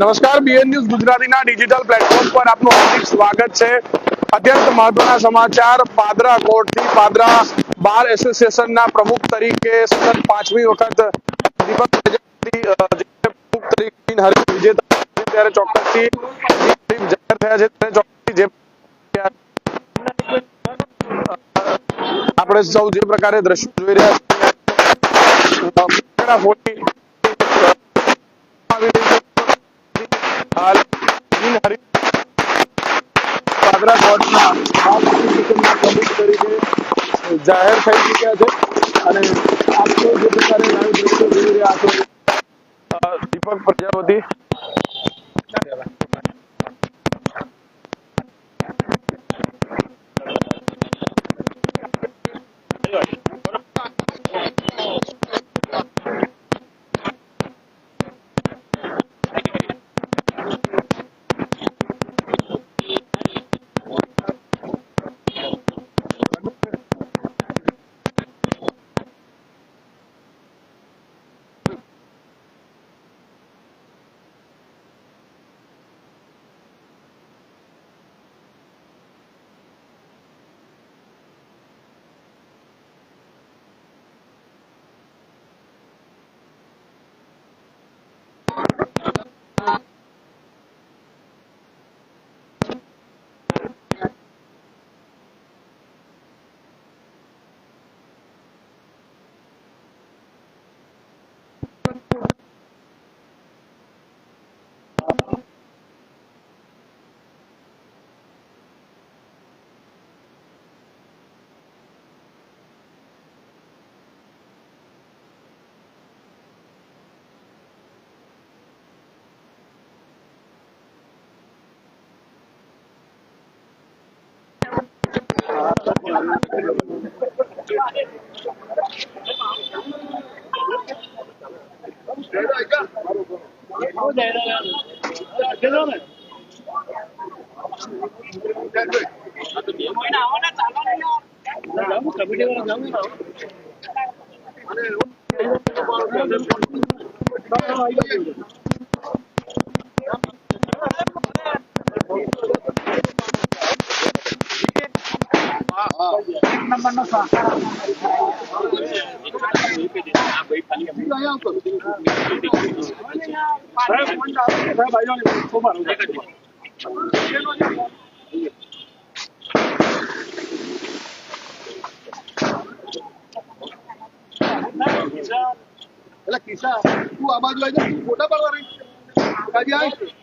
નમસ્કાર BN news ગુજરાતીના digital platform પર આપનું હાર્દિક સ્વાગત છે. અત્યંત મહત્વના સમાચાર, પાદરા કોર્ટથી પાદરા બાર એસોસિએશનના પ્રમુખ તરીકે સતત પાંચમી વખત દીપક પ્રજાપતિ તરીકે બિનહરીફ વિજેતા ત્યારે ચોક્કસથી જાહેર થયા છે, ત્યારે ચોક્કસથી જે આપણે સૌ જે પ્રકારે દ્રશ્યો જોઈ રહ્યા છીએ આવી રહી છે હાલ બિનહરીફ પાદરા કોર્ટના તરીકે જાહેર થઈ ચૂક્યા છે. અને આપણે જે પ્રકારે લાઈવ દ્રશ્યો જોઈ રહ્યા છો. દીપક Prajapati. there, there, there. There, మోయినా అవనా చాలనియో నడమ కమిటీ వాళ్ళ గమనినా అనే నమ్మన్న సహకారం ఆ బై పని એટલે કિસ્સા તું આ બાજુ આવી જા તું ફોટા પાડવા રહી કાજી આવી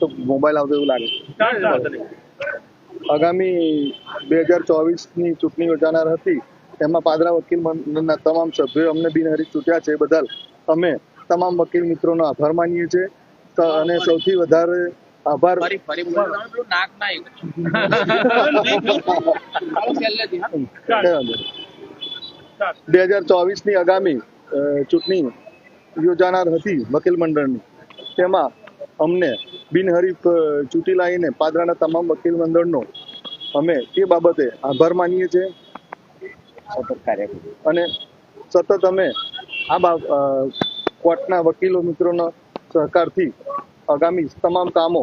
તો મોબાઈલ આવતો એવું લાગે. આગામી બે હજાર ચોવીસની ચૂંટણી યોજાનાર હતી તેમાં પાદરા વકીલ મંડળના તમામ સભ્યો અમને બિનહરીફ ચૂંટ્યા છે બદલ અમે તમામ વકીલ મિત્રોનો આભાર માનીએ છીએ. અને સૌથી વધારે આભાર બે હજાર ચોવીસની આગામી ચૂંટણી યોજાનાર હતી વકીલ મંડળની. તેમાં અમને બિનહરીફ ચૂંટી લાવીને પાદરાના તમામ વકીલ મંડળનો અમે એ બાબતે આભાર માનીએ છીએ. અને સતત અમે આ કોર્ટના વકીલો મિત્રોના સહકારથી આગામી તમામ કામો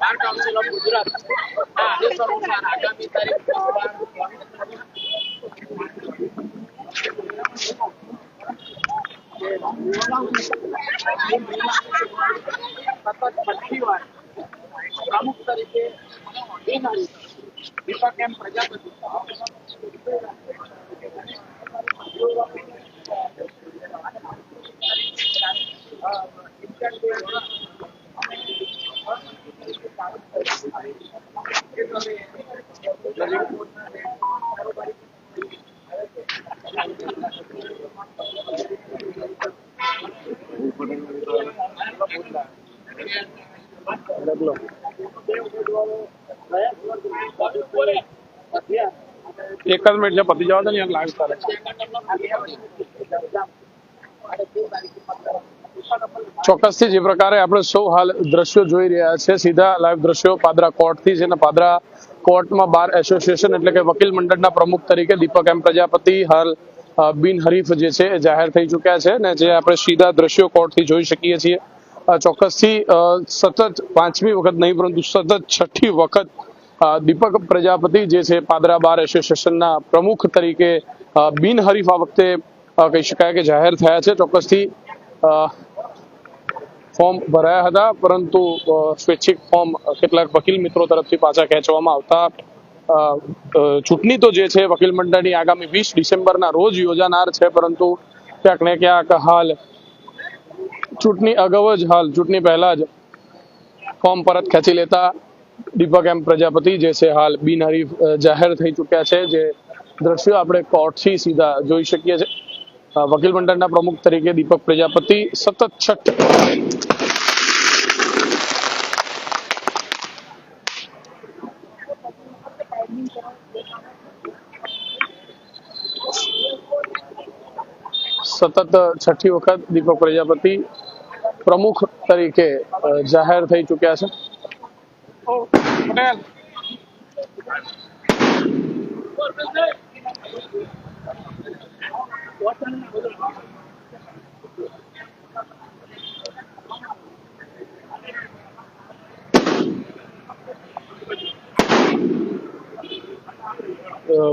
બાર કાઉન્સિલ ઓફ ગુજરાત આ આદેશ અનુસાર આગામી તારીખ દસ બાર સતત છઠ્ઠી વાર પ્રમુખ તરીકે બિનહરીફ દીપક એમ પ્રજાપતિ એક જ મિનિટ છે પતી જવા દે ને લાઈવ ચાલે. ચોક્કસથી જે પ્રકારે આપણે સૌ હાલ દ્રશ્યો જોઈ રહ્યા છે, સીધા લાઈવ દ્રશ્યો પાદરા કોર્ટથી છે અને પાદરા કોર્ટમાં બાર એસોસિએશન એટલે કે વકીલ મંડળના પ્રમુખ તરીકે દીપક એમ પ્રજાપતિ, હાલ બિનહરીફ જે છે જાહેર થઈ ચૂક્યા છે ને જે આપણે સીધા દ્રશ્યો કોર્ટથી જોઈ શકીએ છીએ. ચોક્કસથી સતત પાંચમી વખત નહીં, પરંતુ સતત છઠ્ઠી વખત દીપક પ્રજાપતિ જે છે પાદરા બાર એસોસિએશનના પ્રમુખ તરીકે બિનહરીફ આ વખતે કહી શકાય કે જાહેર થયા છે. ચોક્કસથી ફોર્મ ભરાયા હતા, પરંતુ સ્વૈચ્છિક ફોર્મ કેટલાક વકીલ મિત્રો તરફથી પાછા ખેંચવામાં આવતા ચૂંટણી તો જે છે, વકીલ મંડળની આગામી વીસ ડિસેમ્બરના રોજ યોજાનાર છે, પરંતુ ક્યાંક ને ક્યાંક હાલ ચૂંટણી અગાઉ જ હાલ ચૂંટણી પહેલા જ ફોર્મ પરત ખેંચી લેતા દીપક એમ પ્રજાપતિ જે છે, હાલ બિનહરીફ જાહેર થઈ ચૂક્યા છે, જે દ્રશ્યો આપણે કોર્ટથી સીધા જોઈ શકીએ છીએ વકીલ મંડળના પ્રમુખ તરીકે દીપક પ્રજાપતિ સતત છઠ્ઠ સતત છઠ્ઠી વખત દીપક પ્રજાપતિ પ્રમુખ તરીકે જાહેર થઈ ચુક્યા છે. પટેલ.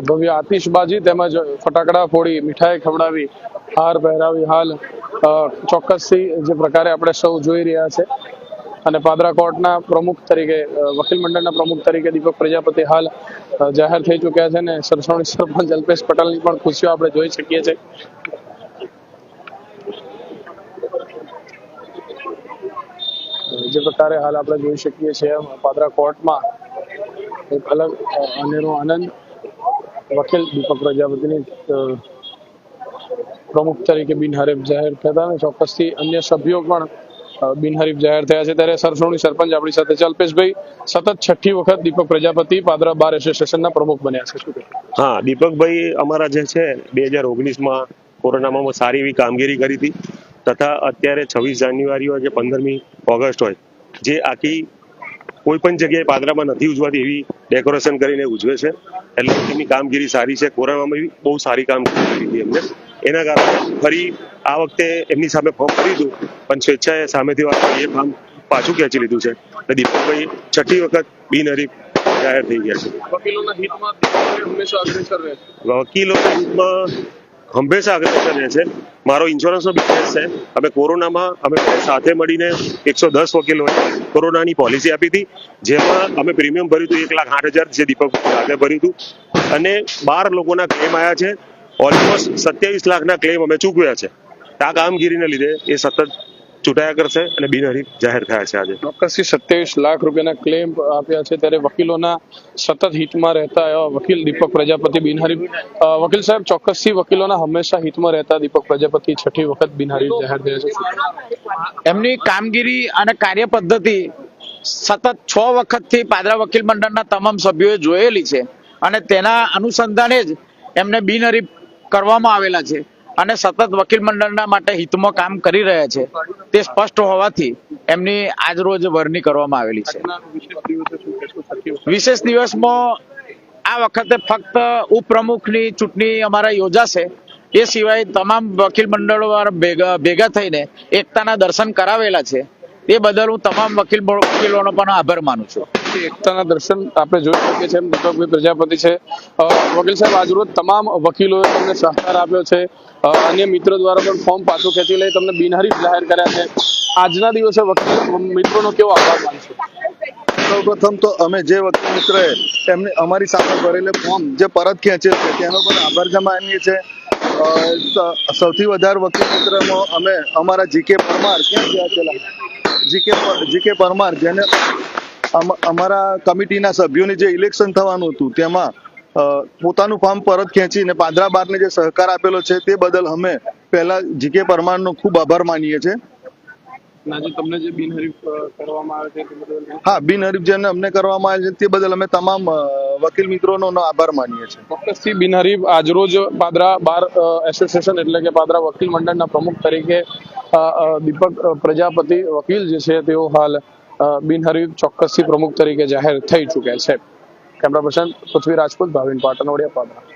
ભવ્ય આતિશબાજી તેમજ ફટાકડા ફોડી, મીઠાઈ ખવડાવી, હાર પહેરાવી, હાલ ચોક્કસથી જે પ્રકારે આપણે સૌ જોઈ રહ્યા છે. અને પાદરા કોર્ટના પ્રમુખ તરીકે વકીલ મંડળના પ્રમુખ તરીકે દીપક પ્રજાપતિ હાલ જાહેર થઈ ચૂક્યા છે અને સરસવણી સરપંચ અલ્પેશ પટેલની પણ ખુશીઓ આપણે જોઈ શકીએ છીએ. જે પ્રકારે હાલ આપણે જોઈ શકીએ છીએ, પાદરા કોર્ટમાં એક અલગ અનેરો આનંદ વકીલ દીપક પ્રજાપતિની પ્રમુખ તરીકે બિનહરીફ જાહેર થતા અને ચોક્કસથી અન્ય સભ્યો પણ બિનહરીફ જાહેર થયા છે. ત્યારે સરસોણી સરપંચ આપણી સાથે છે. અલ્પેશભાઈ, સતત છઠ્ઠી વખત દીપક પ્રજાપતિ પાદરા બાર એસોસિએશનના પ્રમુખ બન્યા છે. હા, દીપકભાઈ અમારા જે છે, બે હજાર ઓગણીસમાં કોરોનામાં સારી એવી કામગીરી કરી હતી. તથા અત્યારે છવ્વીસ જાન્યુઆરી હોય કે પંદરમી ઓગસ્ટ હોય, જે આખી કોઈ પણ જગ્યાએ પાદરામાં નથી ઉજવાતી એવી ડેકોરેશન કરીને ઉજવે છે. એટલે એમની કામગીરી સારી છે. કોરોનામાં બી બહુ સારી કામગીરી કરી હતી એમને. એના કારણે ફરી આ વખતે એમની સામે ફોર્મ કરી હતું પણ સ્વેચ્છાએ સામેથી વાત એ ફોર્મ પાછું ખેંચી લીધું છે. એટલે દીપકભાઈ છઠ્ઠી વખત બિનહરીફ જાહેર થઈ ગયા છે. વકીલોના હિતમાં હંમેશા અગ્રેસર રહે વકીલોના હિતમાં હંમેશા અગ્રેસર રહે છે. મારો ઇન્સ્યોરન્સનો બિઝનેસ છે. અમે કોરોનામાં અમે સાથે મળીને એકસો દસ વકીલોએ કોરોનાની પોલિસી આપી હતી. જેમાં અમે પ્રીમિયમ ભર્યું હતું, એક લાખ આઠ હજાર, જે દીપક સાથે ભર્યું હતું. અને બાર લોકોના ક્લેમ આવ્યા છે. ઓલમોસ્ટ સત્યાવીસ લાખના ક્લેમ અમે ચૂકવ્યા છે. આ કામગીરીને લીધે એ સતત ચૂંટાયા કરશે અને બિનહરીફ જાહેર થયા છે આજે. ચોક્કસથી સત્યાવીસ લાખ રૂપિયાના ક્લેમ આપ્યા છે. ત્યારે વકીલોના સતત હિતમાં રહેતા એવા વકીલ દીપક પ્રજાપતિ બિનહરીફ વકીલ સાહેબ ચોક્કસથી વકીલોના હંમેશા હિતમાં રહેતા દીપક પ્રજાપતિ છઠ્ઠી વખત બિનહરીફ જાહેર થયા છે. એમની કામગીરી અને કાર્ય પદ્ધતિ સતત છ વખતથી પાદરા વકીલ મંડળના તમામ સભ્યોએ જોયેલી છે અને તેના અનુસંધાને જ એમને બિનહરીફ કરવામાં આવેલા છે. અને સતત વકીલ મંડળના માટે હિતમાં કામ કરી રહ્યા છે. તે સ્પષ્ટ હોવાથી એમની આજ રોજ વરણી કરવામાં આવેલી છે. વિશેષ દિવસમાં આ વખતે ફક્ત ઉપપ્રમુખની ચૂંટણી અમારા યોજાશે. એ સિવાય તમામ વકીલ મંડળો ભેગા થઈને એકતાના દર્શન કરાવેલા છે. એ બદલ હું તમામ વકીલ, વકીલોનો પણ આભાર માનું છું. એકતાના દર્શન આપણે જોઈ શકીએ છીએ. એમ પ્રજાપતિ છે. વકીલ સાહેબ આજરોજ તમામ વકીલોએ તમને સહકાર આપ્યો છે. અન્ય મિત્રો દ્વારા પણ ફોર્મ પાછું ખેંચી લઈ તમને બિનહરીફ જાહેર કર્યા છે. આજના દિવસે વકીલ મિત્રોનો કેવો આભાર માનશો? સૌપ્રથમ તો અમે જે વકીલ મિત્રએ એમને અમારી સામે ભરેલે ફોર્મ જે પરત ખેંચે છે, તેનો પણ આભાર જમાવીએ છે સૌથી વધારે વકીલ મિત્રમાં અમે અમારા જીકે પરમાર ક્યાં ગયા પેલા જીકે જીકે પરમાર જેને અમારા કમિટીના સભ્યોની જે ઇલેક્શન થવાનું હતું તેમાં પોતાનું ફોર્મ પરત ખેંચીને પાદરા બારને જે સહકાર આપેલો છે તે બદલ અમે પહેલા જીકે પરમારનો ખૂબ આભાર માનીએ છીએ. હા બિનહરીફ જેને અમને કરવામાં આવે છે તે બદલ અમે તમામ વકીલ મિત્રોનો આભાર માનીએ છીએ. ચોક્કસથી બિનહરીફ આજરોજ પાદરા બાર એસોસિએશન એટલે કે પાદરા વકીલ મંડળના પ્રમુખ તરીકે દીપક પ્રજાપતિ વકીલ જે છે તેઓ હાલ બિનહરીફ ચોક્કસથી પ્રમુખ તરીકે જાહેર થઈ ચૂક્યા છે. Camera person Prithvi Rajput Bhavin Patanvadiya Padra